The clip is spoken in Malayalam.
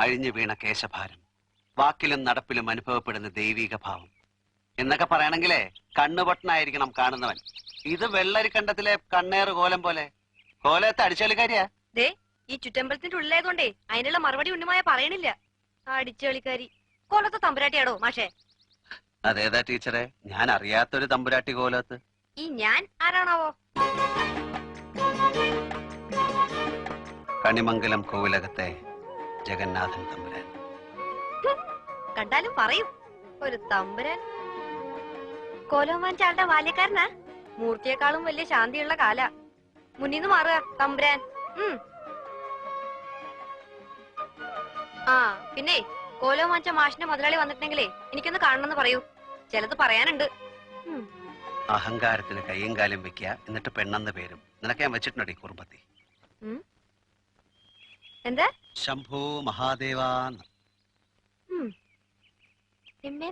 അഴിഞ്ഞു വീണ കേശഭാരം വാക്കിലും നടപ്പിലും അനുഭവപ്പെടുന്ന ദൈവിക ഭാവം. എന്നൊക്കെ പറയണെങ്കിലേ കണ്ണുപൊട്ടനായിരിക്കണം കാണുന്നവൻ. ഇത് വെള്ളരിക്കണ്ടത്തിലെ കണ്ണേറ് കോലം പോലെ. കോലത്തെ അടിച്ചളിക്കാരിയാ? ദേ ഈ ചുറ്റമ്പലത്തിന്റെ ഉള്ളിലായതുകൊണ്ടേ അതിനുള്ള മറുപടി ഉണ്ണിമായ പറയണില്ല. അടിച്ചോളിക്കാരി. കോലത്തെ തമ്പുരാട്ടിയാടോ മാഷേ? അതേതാ ടീച്ചറെ? ഞാൻ അറിയാത്തൊരു തമ്പുരാട്ടി കോലത്ത്. ഈ ഞാൻ ആരാണാവോ? കണിമംഗലം കോവിലകത്തെ ജഗന്നാഥൻ തമ്പുരാൻ. കണ്ടാലും പറയും. ഒരു തമ്പുരാൻ. കോലോമാൻ ചാളുടെ ബാല്യക്കാരനാ. മൂർത്തിയെക്കാളും വലിയ ശാന്തിയുള്ള കാല. മുന്നിന്ന് മാറുക തമ്പുരാൻ. ഉം. ആ പിന്നെ കോലോമാഞ്ച മാഷിന്റെ മുതലാളി വന്നിട്ടുണ്ടെങ്കിലേ എനിക്കൊന്ന് കാണണമെന്ന് പറയൂ. ചിലത് പറയാനുണ്ട്. അഹങ്കാരത്തിന് കയ്യും കാലും വെക്കുക എന്നിട്ട് പെണ്ണെന്ന പേരും. നിനക്ക് ഞാൻ വെച്ചിട്ടുണ്ടോ കുറുമ്പത്തി? എന്താ? ശംഭോ മഹാദേവാന്ന് ഉം. പിന്നെ